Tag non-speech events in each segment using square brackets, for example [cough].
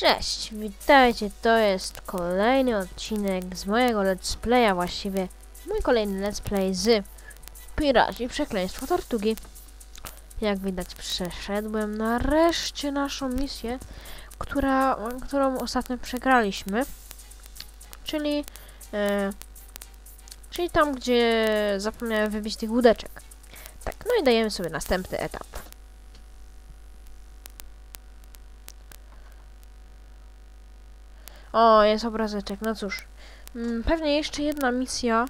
Cześć, witajcie, to jest kolejny odcinek z mojego let's playa, właściwie mój kolejny let's play z Piraci Przekleństwo Tortugi. Jak widać przeszedłem nareszcie naszą misję, która, którą ostatnio przegraliśmy, czyli, e, czyli tam, gdzie zapomniałem wybić tych łódeczek. Tak, no i dajemy sobie następny etap. O, jest obrazeczek, no cóż. Mm, Pewnie jeszcze jedna misja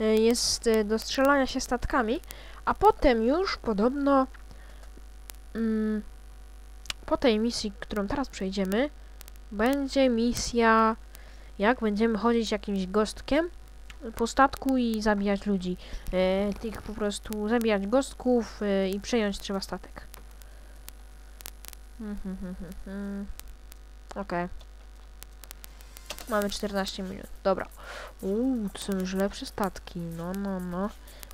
y, jest y, do strzelania się statkami, a potem już podobno mm, po tej misji, którą teraz przejdziemy, będzie misja jak będziemy chodzić jakimś gostkiem po statku i zabijać ludzi. Y, tych po prostu zabijać gostków i przejąć trzeba statek. Mhm, mhm, mhm. Okej. Mamy 14 minut. Dobra. Uuu, to są już lepsze statki. No, no, no.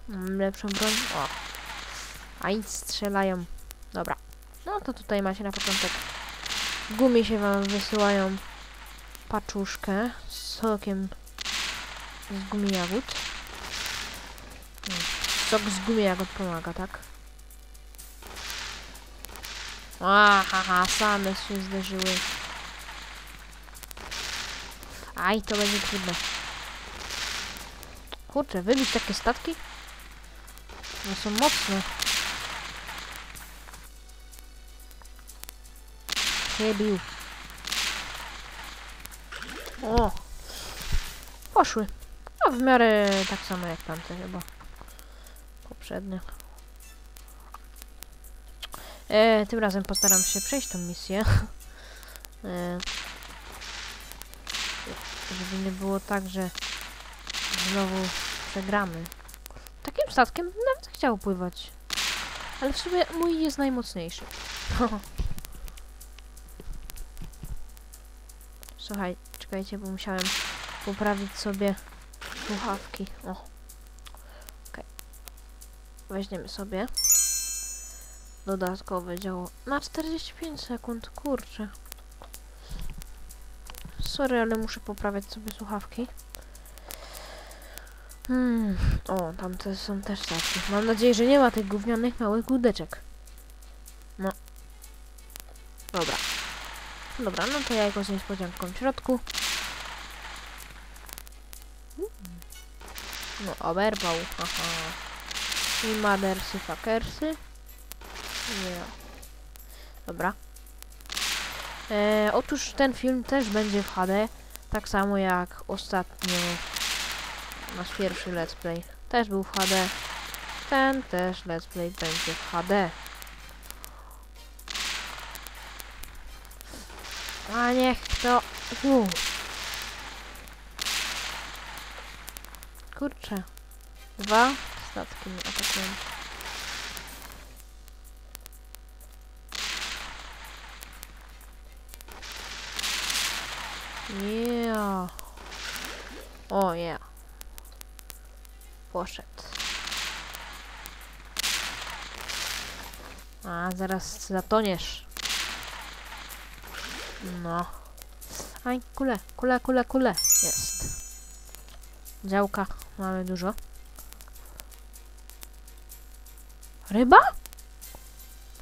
Mam lepszą broń. O. A strzelają. Dobra. No to tutaj macie na początek. Gumi się wam wysyłają paczuszkę z sokiem z gumi jagód. Sok z gumi jagód pomaga, tak? A, haha, same się zderzyły. Aj, to będzie trudne. Kurczę, wybić takie statki? One są mocne. Chybił. O! Poszły. No w miarę tak samo jak tamte chyba. Poprzednie. E, tym razem postaram się przejść tą misję. [laughs] e, żeby nie było tak, że znowu przegramy. Takim statkiem nawet chciał pływać. Ale w sumie mój jest najmocniejszy. [laughs] Słuchaj, czekajcie, bo musiałem poprawić sobie słuchawki. O. Okej. Weźmiemy sobie dodatkowe działo na 45 sekund, kurczę. Sorry, ale muszę poprawiać sobie słuchawki. Hmm. O, tamte są też takie. Mam nadzieję, że nie ma tych gównianych małych głódeczek. No. Dobra. Dobra, no to ja z niespodzianką w środku. No, oberwał. Aha. I madersy, fakersy. Nie. Dobra. E, otóż ten film też będzie w HD, tak samo jak ostatnio nasz pierwszy let's play też był w HD. Ten też let's play będzie w HD. A niech to... Kurczę. Dwa statki mnie atakują. Yeah. O, yeah. Poszedł. A, zaraz zatoniesz. No. Aj, kule, kule, kule, kule. Jest. Działka. Mamy dużo. Ryba?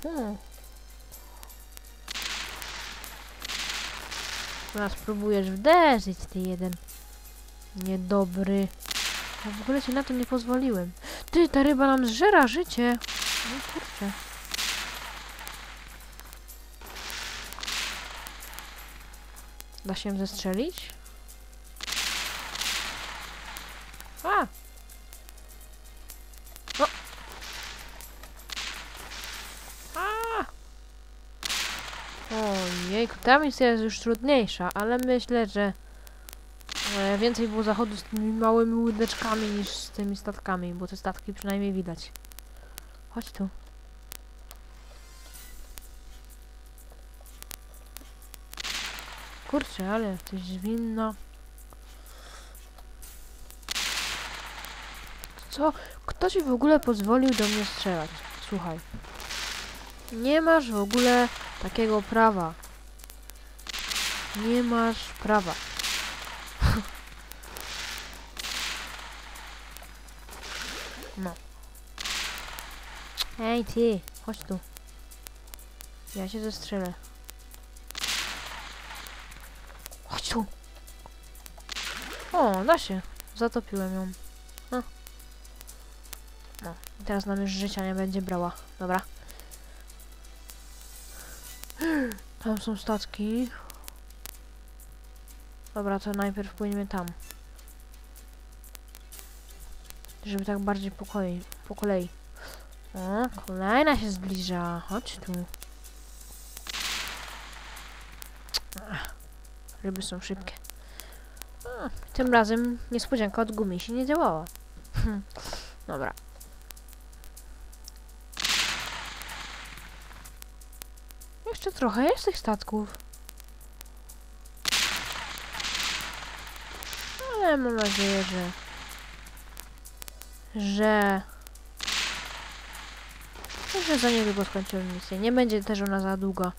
Hmm. Teraz próbujesz wderzyć, ty jeden. Niedobry. Ja w ogóle ci na to nie pozwoliłem. Ty, ta ryba nam zżera życie. No kurczę. Da się zestrzelić? A! No! A! Ojejku, ta misja jest już trudniejsza, ale myślę, że więcej było zachodu z tymi małymi łódeczkami niż z tymi statkami, bo te statki przynajmniej widać. Chodź tu. Kurczę, ale jesteś zwinna. Co? Kto ci w ogóle pozwolił do mnie strzelać? Słuchaj. Nie masz w ogóle takiego prawa. Nie masz prawa. No. Ej ty, chodź tu. Ja się zestrzelę. Chodź tu. O, da się. Zatopiłem ją. No. No. I teraz nam już życia nie będzie brała. Dobra. Tam są statki. Dobra, to najpierw płyniemy tam. Żeby tak bardziej po kolei. Po kolei. O, kolejna się zbliża. Chodź tu. Ryby są szybkie. Tym razem niespodzianka od gumy się nie działała. Hm, Dobra. Jeszcze trochę jest tych statków. Ale mam nadzieję, że... Że... Że za niedługo skończymy misję. Nie będzie też ona za długa.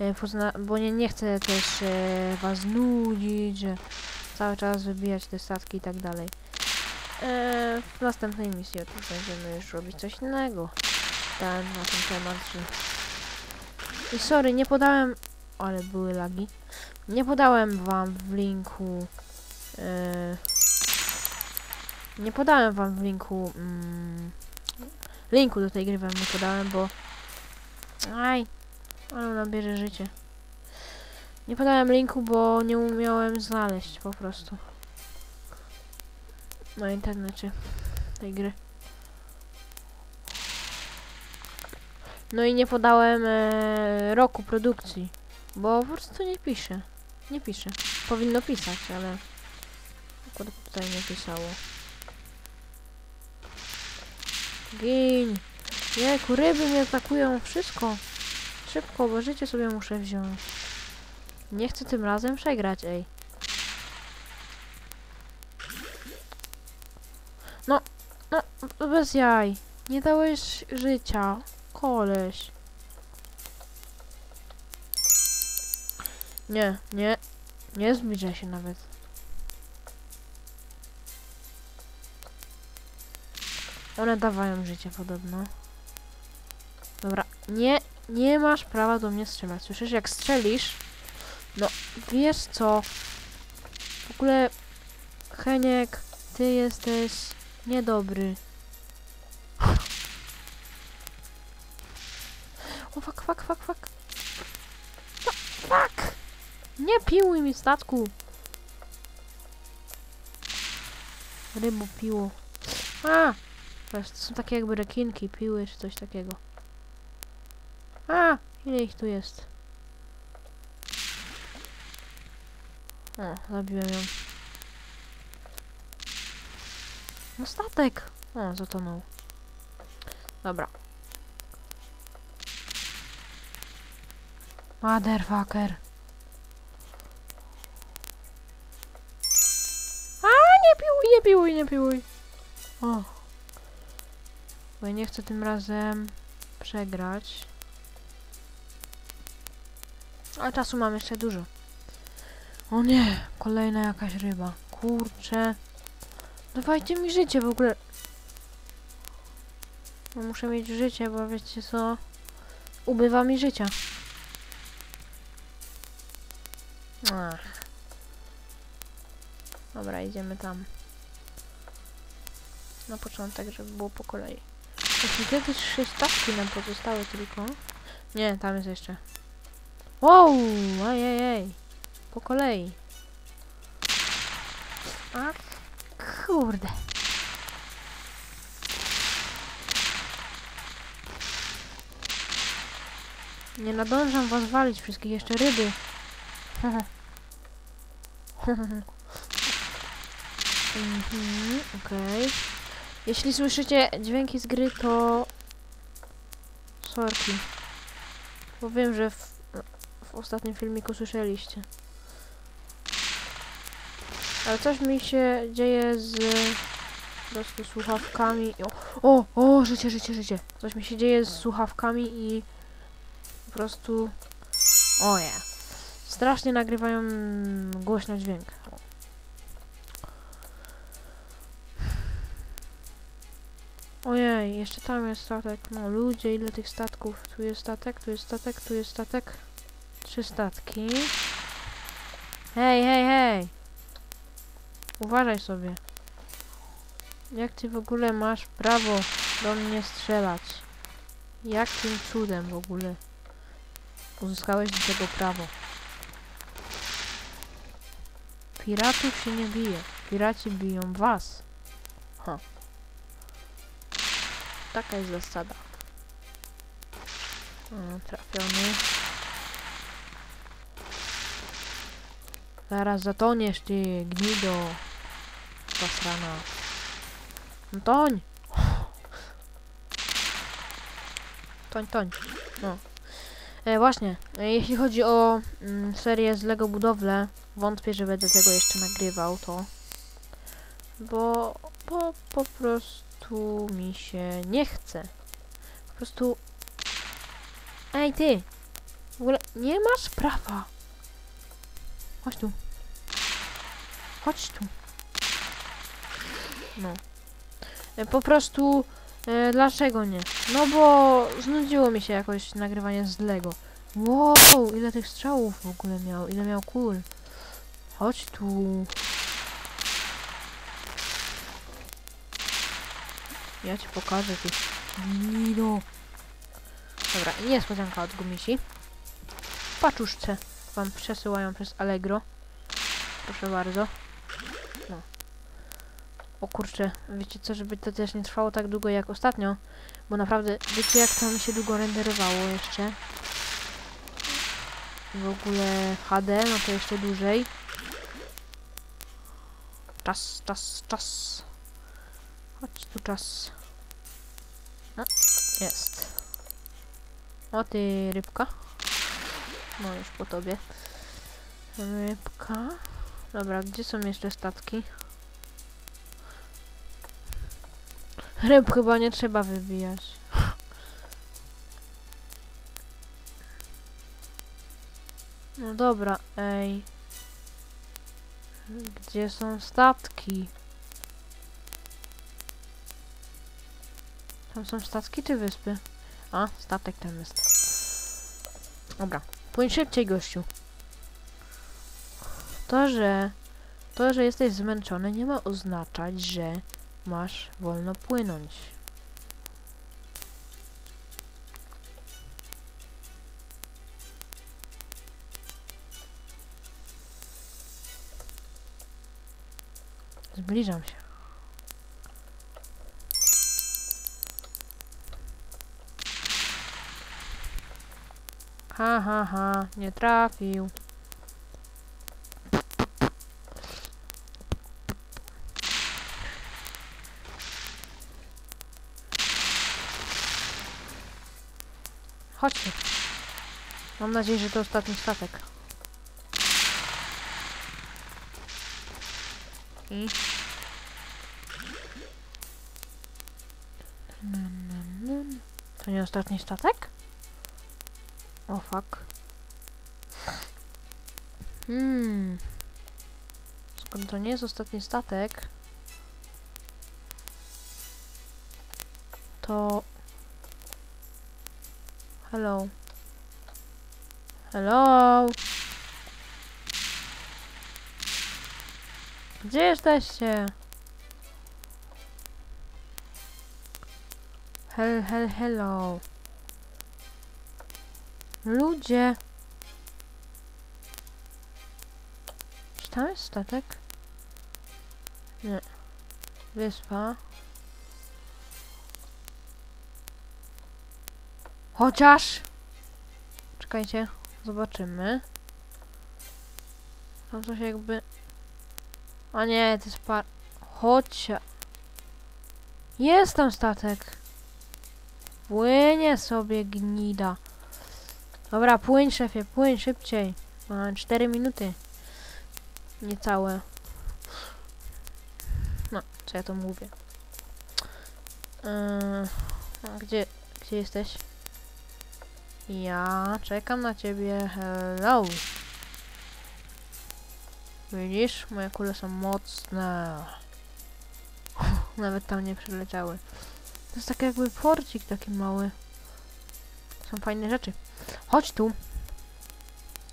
E, Bo nie, nie chcę też e, was nudzić, że cały czas wybijać te statki i tak dalej. E, w następnej misji będziemy już robić coś innego. Ten, na ten temat, że... I sorry, nie podałem... Ale były lagi. Nie podałem wam w linku... Nie podałem wam w linku... Mm, linku do tej gry wam nie podałem, bo... Aj, ale ona bierze życie. Nie podałem linku, bo nie umiałem znaleźć po prostu. Na internecie tej gry. No i nie podałem e, roku produkcji, bo po prostu nie pisze. Nie pisze. Powinno pisać, ale akurat tutaj nie pisało. Gin! Jejku, ryby mnie atakują, wszystko. Szybko, bo życie sobie muszę wziąć. Nie chcę tym razem przegrać, ej. No, no, bez jaj. Nie dałeś życia. Koleś. Nie, nie. Nie zbliżaj się nawet. One dawają życie podobno. Dobra, nie, nie masz prawa do mnie strzelać. Słyszysz, jak strzelisz? No, wiesz co? W ogóle, Heniek, ty jesteś niedobry. O, fuck, fuck, fuck, fuck. No, fuck! Nie piłuj mi statku. Rybu piło. A! To są takie jakby rekinki, piły czy coś takiego. A! Ile ich tu jest? O, zabiłem ją. No statek! O, zatonął. Dobra. Motherfucker. A, nie piłuj, nie piłuj, nie piłuj. O. Bo ja nie chcę tym razem przegrać. A czasu mam jeszcze dużo. O nie, kolejna jakaś ryba. Kurczę. Dawajcie mi życie w ogóle. No muszę mieć życie, bo wiecie co? Ubywa mi życia. Ach. Dobra, idziemy tam. Na początek, żeby było po kolei. Jeśli kiedyś trzy stawki nam pozostały tylko. Nie, tam jest jeszcze. Wow! Ej, ej. Po kolei. A kurde. Nie nadążam was walić wszystkich, jeszcze ryby. [laughs] mhm, okej. Jeśli słyszycie dźwięki z gry, to... Sorki. Bo wiem, że w, w ostatnim filmiku słyszeliście. Ale coś mi się dzieje z po prostu słuchawkami. O, o, o, życie, życie, życie. Coś mi się dzieje z słuchawkami i po prostu. O ja. strasznie nagrywają głośno dźwięk. Ojej, jeszcze tam jest statek. No ludzie, ile tych statków? Tu jest statek, tu jest statek, tu jest statek. Trzy statki. Hej, hej, hej! Uważaj sobie. Jak ty w ogóle masz prawo do mnie strzelać? Jakim cudem w ogóle uzyskałeś do tego prawo? Piratów się nie bije. Piraci biją was. Ha. Taka jest zasada. O, trafiony. Zaraz zatoniesz ty, gnido. Zasrana. No toń! Toń, toń. No. E, właśnie, e, jeśli chodzi o mm, serię z Lego Budowle, wątpię, że będę tego jeszcze nagrywał, to... Bo, bo po prostu mi się nie chce. Po prostu... Ej, ty! W ogóle nie masz prawa. Chodź tu. Chodź tu. No. E, Po prostu... E, dlaczego nie? No bo znudziło mi się jakoś nagrywanie z Lego. Wow, ile tych strzałów w ogóle miał, ile miał kul. Chodź tu. Ja ci pokażę, ty gnido. Dobra, niespodzianka od gumisi. Paczuszce wam przesyłają przez Allegro. Proszę bardzo. No. O kurczę, wiecie co, żeby to też nie trwało tak długo jak ostatnio, bo naprawdę, wiecie jak to mi się długo renderowało jeszcze? W ogóle HD, no to jeszcze dłużej. Czas, czas, czas. Chodź tu czas. No, jest. O ty rybka. No już po tobie. Rybka. Dobra, gdzie są jeszcze statki? Ryb chyba nie trzeba wybijać. No dobra, ej. Gdzie są statki? Tam są statki czy wyspy? A, statek tam jest. Dobra, płyń szybciej, gościu. To, że... To, że jesteś zmęczony nie ma oznaczać, że masz wolno płynąć. Zbliżam się. Ha, ha, ha, nie trafił. Chodźmy. Mam nadzieję, że to ostatni statek. I... To nie ostatni statek? O fuck. Hmm. Skoro to nie jest ostatni statek, to... Hello. Hello. Gdzie jesteście? Hel, hel, hello. Ludzie. Czy tam jest statek? Nie. Wyspa. Chociaż! Czekajcie, zobaczymy. Tam coś jakby... A nie, to jest par... Chociaż... Jest tam statek! Płynie sobie gnida. Dobra, płyń szefie, płyń szybciej. Mamy 4 minuty. Niecałe. No, co ja to mówię. Yy, a gdzie, gdzie jesteś? Ja czekam na ciebie. Hello. Widzisz? Moje kule są mocne. [laughs] Nawet tam nie przyleciały. To jest taki jakby porcik taki mały. Są fajne rzeczy. Chodź tu.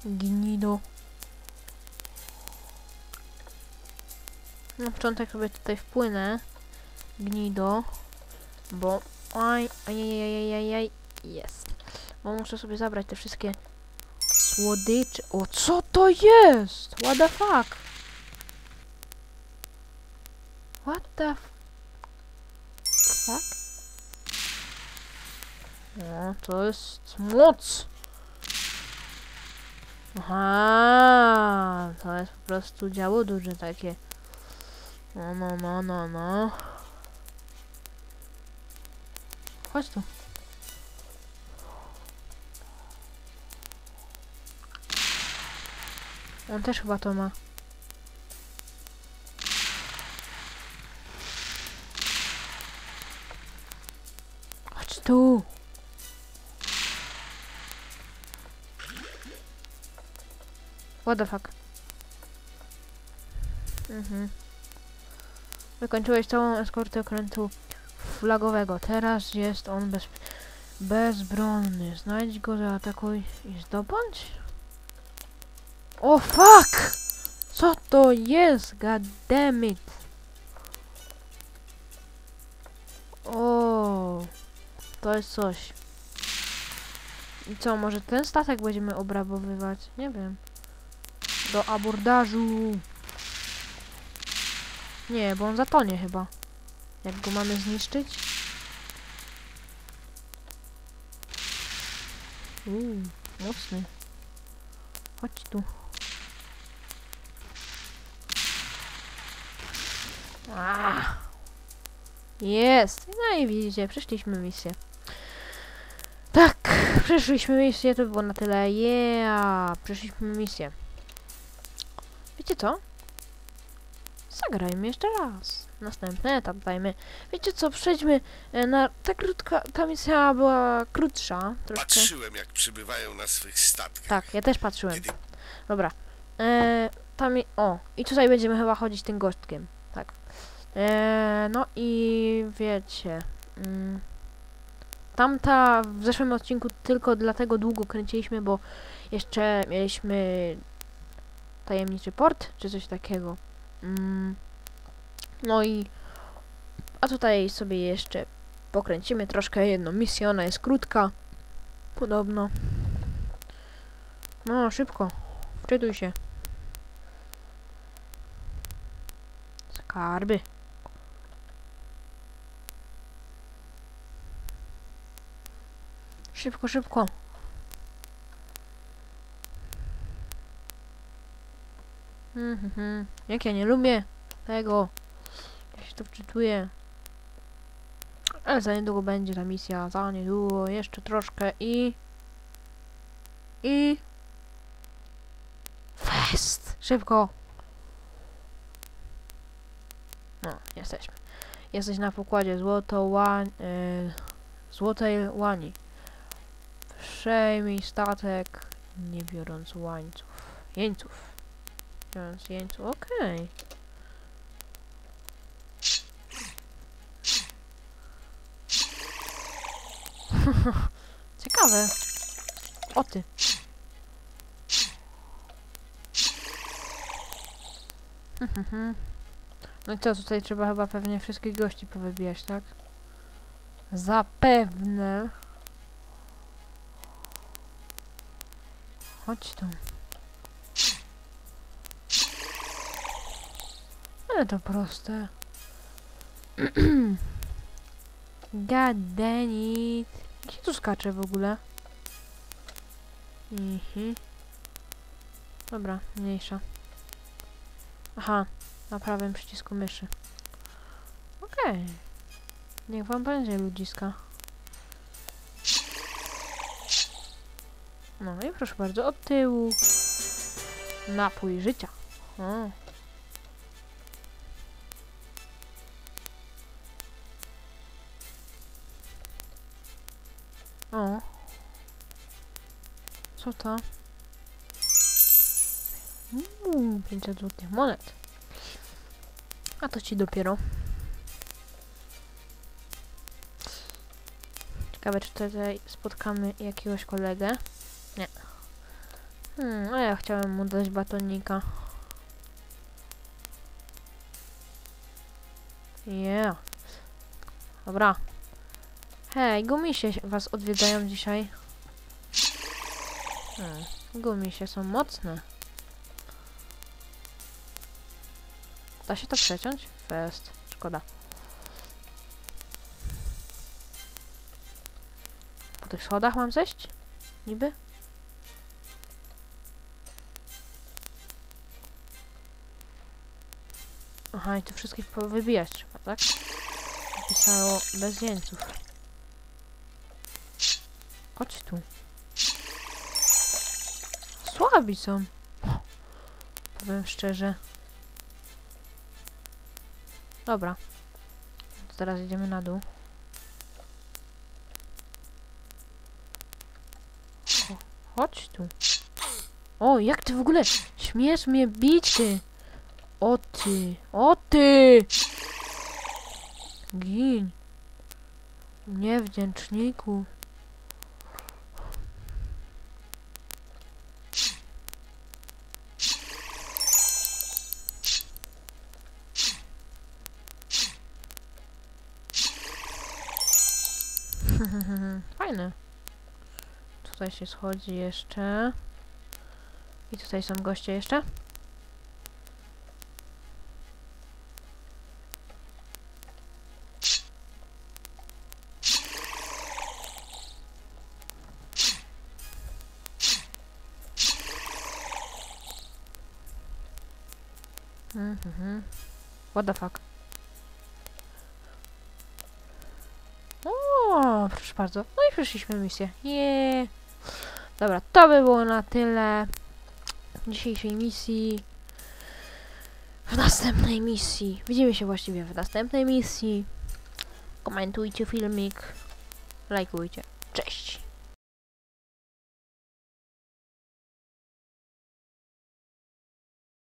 Gnido. Na początek sobie tutaj wpłynę. Gnido. Bo... Aj, ajajajajaj. Jest. Bo muszę sobie zabrać te wszystkie słodycze. O, co to jest? What the fuck? What the fuck? No, to jest moc. Aha, to jest po prostu działo duże takie. No, no, no, no, no. Chodź tu. On też chyba to ma. Chodź tu. What the fuck? Mhm. Wykończyłeś całą eskortę okrętu flagowego. Teraz jest on bez, bezbronny. Znajdź go, zaatakuj i zdobądź. O fuck! Co to jest? God damn it. O, to jest coś. I co, może ten statek będziemy obrabowywać? Nie wiem. Do abordażu. Nie, bo on zatonie chyba. Jak go mamy zniszczyć? Uuu, mocny. Chodź tu. Ah. Jest! No i widzicie, przeszliśmy misję. Tak, przeszliśmy misję, to było na tyle. Yeah, przeszliśmy misję. Wiecie co? Zagrajmy jeszcze raz. Następny etap dajmy. Wiecie co, przejdźmy e, na... Ta krótka, ta misja była krótsza troszkę. Patrzyłem, jak przybywają na swych statkach. Tak, ja też patrzyłem. Kiedy Dobra. E, tam i... O, i tutaj będziemy chyba chodzić tym gościkiem. Tak. E, no i wiecie... Mm, tamta w zeszłym odcinku tylko dlatego długo kręciliśmy, bo jeszcze mieliśmy tajemniczy port, czy coś takiego. Mm, no i... A tutaj sobie jeszcze pokręcimy troszkę jedną misję, ona jest krótka. Podobno. No, szybko. Wczytuj się. Skarby. Szybko, szybko. Mhm. Jak ja nie lubię tego. Ja się to wczytuję. Ale za niedługo będzie ta misja. Za niedługo. Jeszcze troszkę i... I... Fest! Szybko! No, jesteśmy. Jesteś na pokładzie złoto łań... y, złotej łani. Przejmij statek, nie biorąc łańców. Jeńców. Biorąc jeńców, okej. [laughs] Ciekawe. O ty. [laughs] No i co, tutaj trzeba chyba pewnie wszystkich gości powybijać, tak? Zapewne. Chodź tu. Ale to proste. [clears throat] God damn it. Gdzie tu skacze w ogóle? Mhm. Dobra, mniejsza. Aha, na prawym przycisku myszy. Okej. Niech wam będzie ludziska. No i proszę bardzo, od tyłu. Napój życia. O. O. Co to? Uuu, 500 złotych monet. A to ci dopiero. Ciekawe, czy tutaj spotkamy jakiegoś kolegę. Nie. Hmm, a ja chciałem mu dać batonika. Yeah. Dobra. Hej, gumisie was odwiedzają dzisiaj. Hmm, gumisie są mocne. Da się to przeciąć? Fest. Szkoda. Po tych schodach mam zejść? Niby? Aha, i tu wszystkich wybijać trzeba, tak? Napisało bez jeńców. Chodź tu. Słabi są. Powiem szczerze. Dobra. To teraz idziemy na dół. Chodź tu. O, jak ty w ogóle śmiesz mnie bić, ty? O ty, o ty! Gin. Niewdzięczniku. Fajne. Tutaj się schodzi jeszcze. I tutaj są goście jeszcze. Mhm. What the fuck? O, proszę bardzo. No i przeszliśmy misję. Yeah. Dobra, to by było na tyle dzisiejszej misji. W następnej misji. Widzimy się właściwie w następnej misji. Komentujcie filmik. Lajkujcie. Cześć.